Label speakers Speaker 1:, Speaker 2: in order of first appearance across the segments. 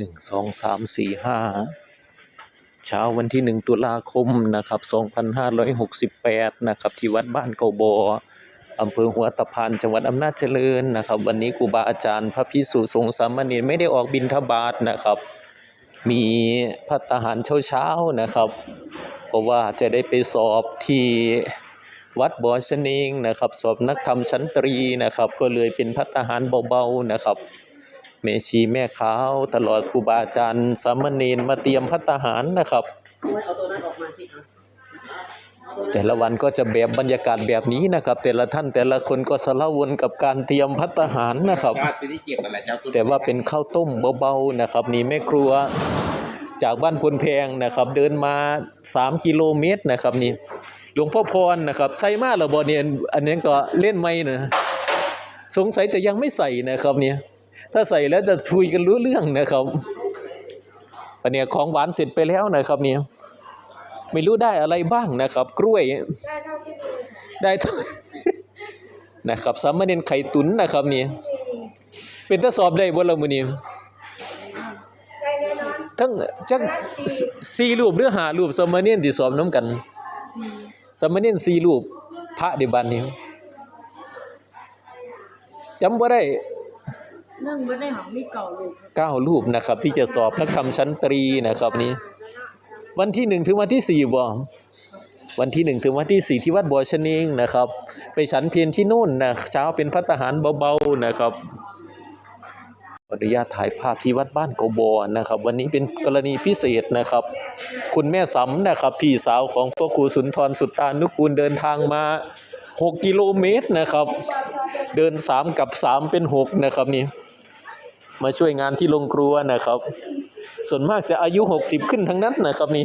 Speaker 1: หนึ่งสองสามสี่ห้าเช้าวันที่หนึ่งตุลาคมนะครับสองพันห้าร้อยหกสิบแปดนะครับ ที่วัดบ้านเกาบออำเภอหัวตะพานจังหวัดอำนาจเจริญนะครับ วันนี้ครูบาอาจารย์พระพิสุสงฆ์สามเณรไม่ได้ออกบิณฑบาตนะครับ มีพัฒหารเช้าๆนะครับเพราะว่าจะได้ไปสอบที่วัดบ่อชะเนงนะครับ สอบนักธรรมชั้นตรีนะครับ ก็เลยเป็นพัฒหารเบาๆนะครับ แม่ชีแม่ขาวตลอดครูบาอาจารย์สามเณรมาเตรียมพัฒหารนะครับ แต่ละวันก็จะแบบบรรยากาศแบบนี้นะครับ แต่ละท่านแต่ละคนก็สละวนกับการเตรียมพัฒหารนะครับ แต่ว่าเป็นข้าวต้มเบาๆนะครับ นี่แม่ครัวจากบ้านพลแพงนะครับ เดินมา 3 กิโลเมตรนะครับนี่หลวงพ่อพรนะครับใส่มาแล้วบ่เนี่ยอันนี้ก็เล่นไม่นะสงสัยจะยังไม่ใส่นะครับเนี่ย ถ้าใส่แล้วจะคุยกันรู้เรื่องนะครับปันเนี่ยของหวานเสร็จไปแล้วนะครับเนี่ยไม่รู้ได้อะไรบ้างนะครับ กล้วย ได้ท่านะครับสามเณรไข่ตุ๋นนะครับนี่เป็นทดสอบได้บ่ล่ะมือนี้ทั้งจักสี่รูปหรือหารูปสามเณรที่สอบนํกันสามเณรสี่รูปพระเดบัดนี้จำบ่ได้
Speaker 2: เรื่องเมื่อได้หอมมีเก่าลูก
Speaker 1: เก้ารูปนะครับ ที่จะสอบนักธรรมชั้นตรีนะครับนี้ วันที่หนึ่งถึงวันที่สี่บ่วันที่หนึ่งถึงวันที่สี่ที่วัดบ่อชะเนงนะครับ ไปฉันเพียรที่นู่นนะเช้าเป็นพัฒหารเบาๆนะครับอนุญาตถ่ายภาพที่วัดบ้านโกบอนะครับ วันนี้เป็นกรณีพิเศษนะครับ คุณแม่สำนะครับพี่สาวของพระครูสุนทรสุตตานุกูลเดินทางมา 6 กิโลเมตรนะครับ เดิน 3 กับ 3 เป็น 6 นะครับนี่ มาช่วยงานที่โรงครัวนะครับ ส่วนมากจะอายุ60ขึ้นทั้งนั้นนะครับนี่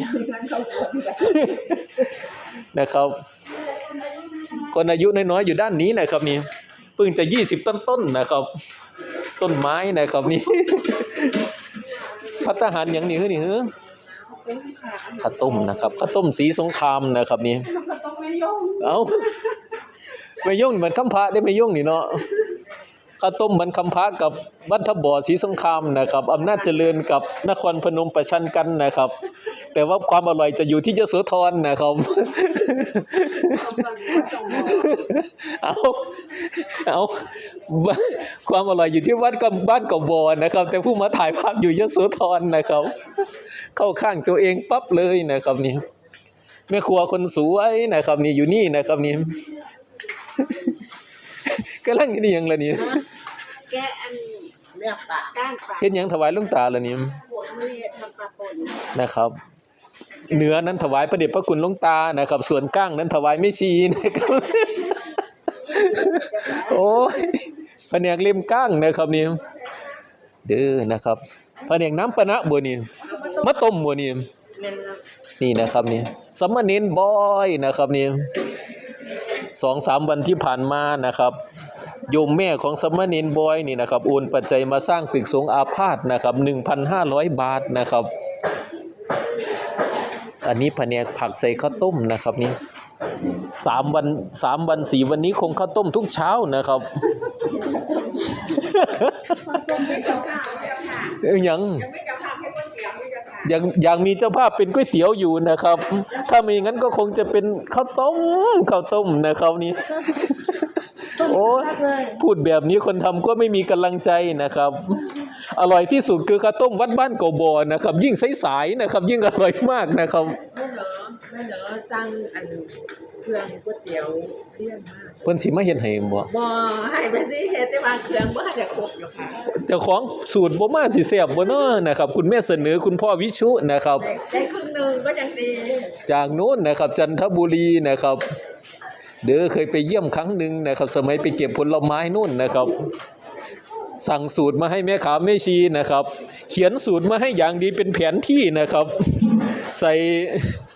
Speaker 1: นะครับ คนอายุน้อยๆอยู่ด้านนี้นะครับนี่เพิ่งจะ20ต้นๆนะครับ ต้นไม้นะครับนี่พัตตาหารอย่างนี้คือนี่คือข้าวต้มนะครับข้าวต้มสีสงครามนะครับนี่
Speaker 2: ก็ต้องไม่ย่อง
Speaker 1: เอาไม่ย่งเหมือนคำพระได้ไม่ย่งนี่เนาะ ข้าวต้มเหมือนคำพระกับวัทบอสีสงครามนะครับอำนาจเจริญกับนครพนมประชันกันนะครับ แต่ว่าความอร่อยจะอยู่ที่ยโสธรนะครับเอาเอาบ้าความอร่อยอยู่ที่วัดกับบ้านกับบอนะครับ แต่ผู้มาถ่ายภาพอยู่ยโสธรนะครับ เข้าข้างตัวเองปั๊บเลยนะครับนี่แม่ครัวคนสวยนะครับ นี่อยู่นี่นะครับนี่ กำลังนี่หยังละนี่
Speaker 2: แกะอันเลือกปลาก้านปลา
Speaker 1: เฮ็ดหยังถวายหลวงตาละนี่
Speaker 2: หัวมันเรียทำปลาปน
Speaker 1: นะครับเนื้อนั้นถวายพระเดชพระคุณหลวงตานะครับ ส่วนก้างนั้นถวายไม่ชีนะครับโอ้ยแผนกเล่มก้างนะครับนี่เด้อนะครับแผนกน้ำปะนะบัวนี่มะต้มบัวนี่
Speaker 2: แม่นแล้ว
Speaker 1: นี่นะครับนี่สามเณรบอยนะครับนี่ สองสามวันที่ผ่านมานะครับโยมแม่ของสามเณรบอยนี่นะครับโอนปัจจัยมาสร้างตึกสงฆ์อาพาธนะครับ1,500 บาทนะครับ อันนี้แผนกผักใส่ข้าวต้มนะครับนี่สามวันสามวันสี่วันนี้คงข้าวต้มทุกเช้านะครับเอ้ยยังยังยังมีเจ้าภาพเป็นก๋วยเตี๋ยวอยู่นะครับ ถ้ามีงั้นก็คงจะเป็นข้าวต้มข้าวต้มนะครับนี่โอ้ยพูดแบบนี้คนทำก็ไม่มีกำลังใจนะครับ อร่อยที่สุดคือข้าวต้มวัดบ้านโกบอนะครับ ยิ่งสายๆนะครับ ยิ่งอร่อยมากนะครับ
Speaker 2: ไม่เหรอไม่เหรอสร้างอันเครื่องก๋วยเตี๋ยวเลี่ยนมาก
Speaker 1: เพิ่นสิมาเฮ็ดให้บ่
Speaker 2: บ่ให้ไปสิเฮ็ดแต่ว่าเครื่องบ่ทันได้ครบอยู่ค่ะ
Speaker 1: เจ้าของสูตรบ่มาสิแซ่บบ่เนาะนะครับ คุณแม่เสนอคุณพ่อวิชุนะครับ
Speaker 2: ได้ครึ่งหนึงก็ยังดี
Speaker 1: จากโน้นนะครับ จันทบุรีนะครับ เด้อเคยไปเยี่ยมครั้งหนึ่งนะครับ สมัยไปเก็บผลไม้นู่นนะครับ สั่งสูตรมาให้แม่ขาวแม่ชีนะครับ เขียนสูตรมาให้อย่างดีเป็นแผนที่นะครับ ใส่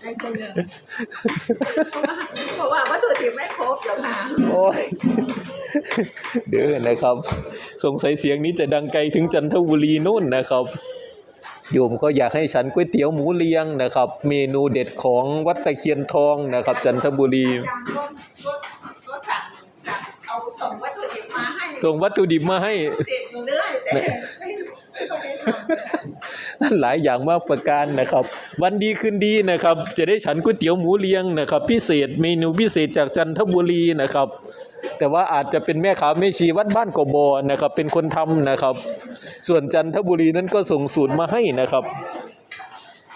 Speaker 2: ได้ครึ่งหนึงเพราะว่าวัต ถุดิบไม่ครบแล้วค่ะ
Speaker 1: โอ้ยเด้อนะครับ สงสัยเสียงนี้จะดังไกลถึงจันทบุรีนู่นนะครับ โยมก็อยากให้ฉันก๋วยเตี๋ยวหมูเลียงนะครับ เมนูเด็ดของวัดตะเคียนทองนะครับ จันทบุรี
Speaker 2: สั่งก็ก็ก็สั่งสั่งเอาส่งวัตถุดิบมาให้
Speaker 1: ส่งวัตถุดิบมาให้
Speaker 2: เสร็จอยู่เรื่อยแต่ไม่ไม่ได้ทำ
Speaker 1: หลายอย่างมากประการนะครับ วันดีคืนดีนะครับ จะได้ฉันก๋วยเตี๋ยวหมูเลียงนะครับ พิเศษเมนูพิเศษจากจันทบุรีนะครับ แต่ว่าอาจจะเป็นแม่ค้าแม่ชีวัดบ้านกบอนะครับ เป็นคนทำนะครับ ส่วนจันทบุรีนั้นก็ส่งสูตรมาให้นะครับ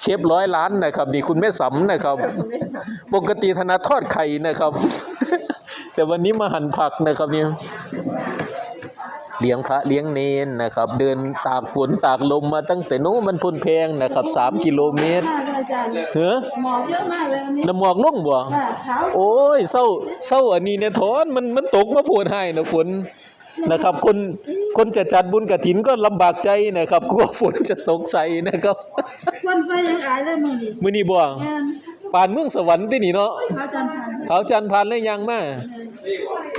Speaker 1: เชฟร้อยล้านนะครับนี่คุณแม่สำนะครับ ปกติธนาทอดไข่นะครับ แต่วันนี้มาหั่นผักนะครับเนี่ย เลี้ยงพระเลี้ยงเนนนะครับ เดินตากฝนตากลมมาตั้งแต่โน้นมันพ้นแพงนะครับสามกิโลเมตร
Speaker 3: มากเลยอาจารย์
Speaker 1: เฮ้อ
Speaker 3: หมอกเยอะมากเลยวันนี้
Speaker 1: น้ำหมอกลงบ่
Speaker 3: ค่ะเช้า
Speaker 1: โอ้ยเศร้าเศร้าอันนี้เนี่ยถอนมันมันตกมาโพดให้นะฝนนะครับ คนคนจะจัดบุญกฐินก็ลำบากใจนะครับกลัวฝนจะตกใส่นะครับ
Speaker 3: ควันไฟยังอายเลยมือดิ
Speaker 1: มื้อนี้บ่
Speaker 3: แอน
Speaker 1: ปานเมืองสวรรค์ที่นี่เนาะ
Speaker 3: เขาจันทัน
Speaker 1: เขาจันทร์พันแล้วยังมา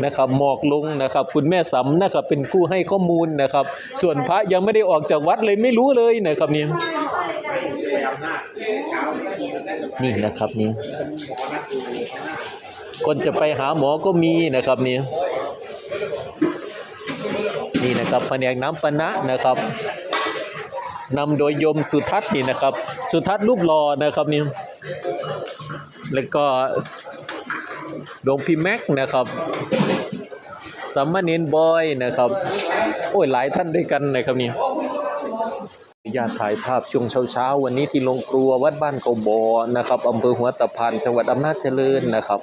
Speaker 1: นะครับหมอกลงนะครับ คุณแม่สำนะครับเป็นผู้ให้ข้อมูลนะครับ ส่วนพระยังไม่ได้ออกจากวัดเลยไม่รู้เลยนะครับนี่นี่นะครับนี่คนจะไปหาหมอก็มีนะครับนี่นี่นะครับแผนกน้ำปนะนะครับนำโดยโยมสุทัศน์นี่นะครับ สุทัศน์รูปหล่อนะครับนี่ แล้วก็หลวงพี่แม็กนะครับสัมมาเนนบอยนะครับ โอ้ยหลายท่านด้วยกันนะครับนี่ญาติถ่ายภาพช่วงเช้าๆวันนี้ที่โรงครัววัดบ้านเกาบอนะครับอำเภอหัวตะพานจังหวัดอำนาจเจริญนะครับ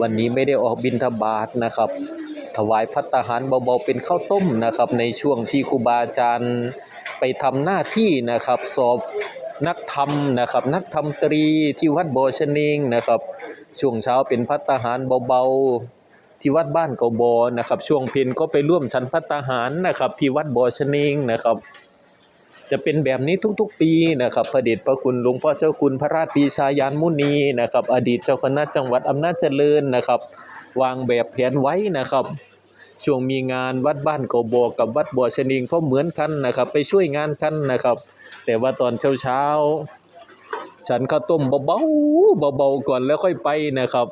Speaker 1: วันนี้ไม่ได้ออกบิณฑบาตนะครับ ถวายพัตตาหารเบาๆเป็นข้าวต้มนะครับ ในช่วงที่ครูบาอาจารย์ไปทำหน้าที่นะครับ สอบ นักธรรมนะครับนักธรรมตรีที่วัดบ่อชะเนงนะครับช่วงเช้าเป็นพัตตาหารเบาๆที่วัดบ้านเกาบอนะครับช่วงเพลก็ไปร่วมฉันพัตตาหารนะครับที่วัดบ่อชะเนงนะครับจะเป็นแบบนี้ทุกๆ ปีนะครับพระเดชพระคุณหลวงพ่อเจ้าคุณพระราชปีชายานมุนีนะครับอดีตเจ้าคณะจังหวัดอำนาจเจริญนะครับ วางแบบแผนไว้นะครับช่วงมีงานวัดบ้านเกาบอกับวัดบ่อชนิงก็เหมือนกันนะครับ ไปช่วยงานกันนะครับ แต่ว่าตอนเช้าๆ ฉันข้าวต้มเบาๆเบาๆก่อนแล้วค่อยไปนะครับ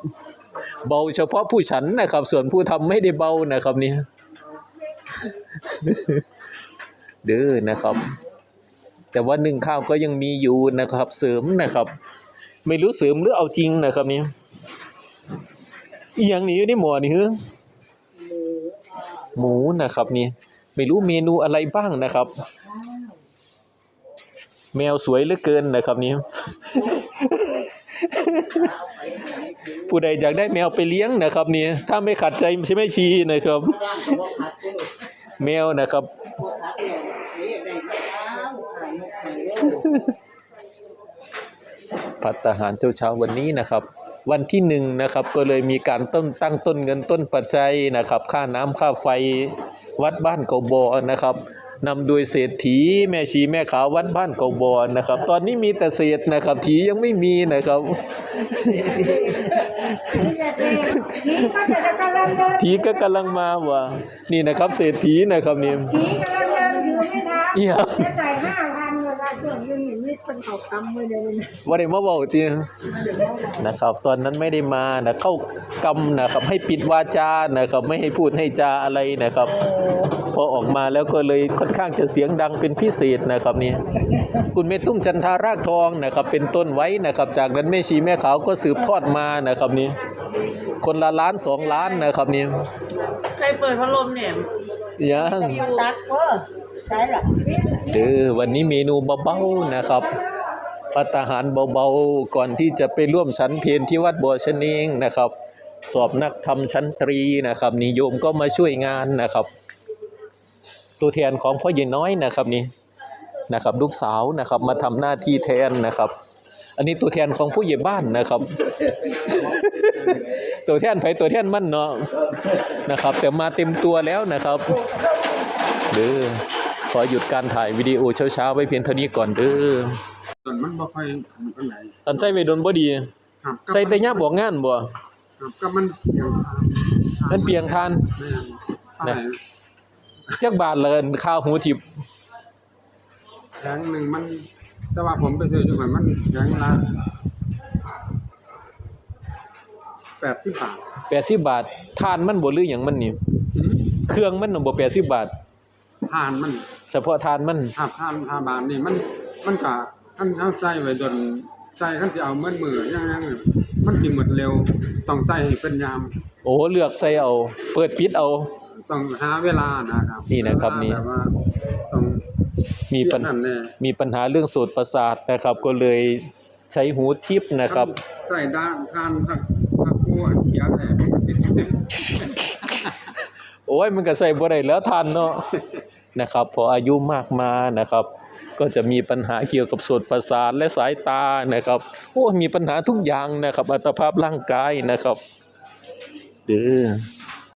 Speaker 1: เบาเฉพาะผู้ฉันนะครับ ส่วนผู้ทำไม่ได้เบานะครับเนี่ยเด้อนะครับ แต่ว่านึ่งข้าวก็ยังมีอยู่นะครับ เสริมนะครับ ไม่รู้เสริมหรือเอาจริงนะครับเนี่ยอีอย่างนี้นี่หมอนี่ฮ้อหมูนะครับนี่ไม่รู้เมนูอะไรบ้างนะครับ แมวสวยเหลือเกินนะครับนี่ผู้ใดอยากได้แมวไปเลี้ยงนะครับนี่ถ้าไม่ขัดใจใช่ไหมชีนะครับ แมวนะครับพัตตาหารเช้าเช้าวันนี้นะครับ วันที่หนึ่งนะครับ ก็เลยมีการต้นตั้งต้นเงินต้นปัจจัยนะครับ ค่าน้ำค่าไฟวัดบ้านเกาบอนะครับ นำโดยเศรษฐีแม่ชีแม่ขาววัดบ้านเกาบอนะครับ ตอนนี้มีแต่เศษนะครับถียังไม่มีนะครับ
Speaker 3: นี่ก็จะกำลังเดิน
Speaker 1: ถีก็กำลังมาว่ะนี่นะครับ เศรษฐีนะครับนี่
Speaker 3: นี่กำลังเดินถือไม่ทัน
Speaker 1: เอี่ยม
Speaker 3: แค่ใส่ห้า พันเวลาเสื่อมยังเห็นนี่เป็นเขากำมือเดิน
Speaker 1: ว่าได้มาเบาตีนะครับ ตอนนั้นไม่ได้มานะเข้ากรรมนะครับให้ปิดวาจานะครับ ไม่ให้พูดให้จาอะไรนะครับ พอออกมาแล้วก็เลยค่อนข้างจะเสียงดังเป็นพิเศษนะครับนี่คุณเมตุ้มจันทารากทองนะครับ เป็นต้นไว้นะครับ จากนั้นแม่ชีแม่ขาวก็สืบทอดมานะครับนี่คนละล้านสองล้านนะครับนี่
Speaker 2: เคยเปิดพัดลมเนี่ย
Speaker 1: ยัง
Speaker 3: ตักเวอร์ใช่หรอ
Speaker 1: เออวันนี้เมนูเบาๆนะครับพัตาหารเบาๆก่อนที่จะไปร่วมชั้นเพลที่วัดบัวชะเนงนะครับ สอบนักธรรมชั้นตรีนะครับนิยมก็มาช่วยงานนะครับ ตัวแทนของพ่อเย็นน้อยนะครับนี่นะครับลูกสาวนะครับมาทำหน้าที่แทนนะครับ อันนี้ตัวแทนของผู้ใหญ่บ้านนะครับ ตัวแทนไผตัวแทนมั่นเนาะนะครับ แต่มาเต็มตัวแล้วนะครับเด้อ ขอหยุดการถ่ายวิดีโอเช้าๆไว้เพียงเท่านี้ก่อนเด้อ
Speaker 4: ส่วนมันบ่ค่อยปานไหน
Speaker 1: อันใส่ไว้โดนบ่ดี
Speaker 4: ครับ
Speaker 1: ใส่แต่ยามบอกงานบ่
Speaker 4: ครับก็มันเพียง
Speaker 1: มันเปียงทาน
Speaker 4: แม่น
Speaker 1: นะ จักบาทเลยข้าวหูทิพย์
Speaker 4: แพงหนึ่งมัน แต่ว่าผมไปซื้ออยู่ก่อนมันแพงละแปดสิบบาท
Speaker 1: 80บาททานมันบ่หรือหยังมันนี่
Speaker 4: หืม
Speaker 1: เครื่องมันน่ะบ่80บาท
Speaker 4: ทานมัน
Speaker 1: เฉพาะทานมัน
Speaker 4: ถ้าทานทาบานนี่มันมันก็ท่านเฮาใส่ไว้จนใจคันสิเอาเหมือนมืออย่างนั้นมันสิหมดเร็วต้องใส่ให้เป็นยาม
Speaker 1: โอ้เลือกใส่เอา เปิดปิดเอา
Speaker 4: ต้องหาเวลานะครับ
Speaker 1: นี่นะครับนี่
Speaker 4: เวลาแบบว่าต้อง
Speaker 1: มีปัญ
Speaker 4: นั่นแน่
Speaker 1: มีปัญหาเรื่องโสตประสาทนะครับ ก็เลยใช้หูทิพย์นะครับ
Speaker 4: ใส่ด้านทานผักผักบัวเขียวแต่มันก็สิซื้อ
Speaker 1: โอ้ยมันก็ใส่บ่ได้แล้วทันเนาะ นะครับพออายุมากมานะครับ ก็จะมีปัญหาเกี่ยวกับส่วนประสาทและสายตานะครับโอ้มีปัญหาทุกอย่างนะครับอัตภาพร่างกายนะครับเด้อ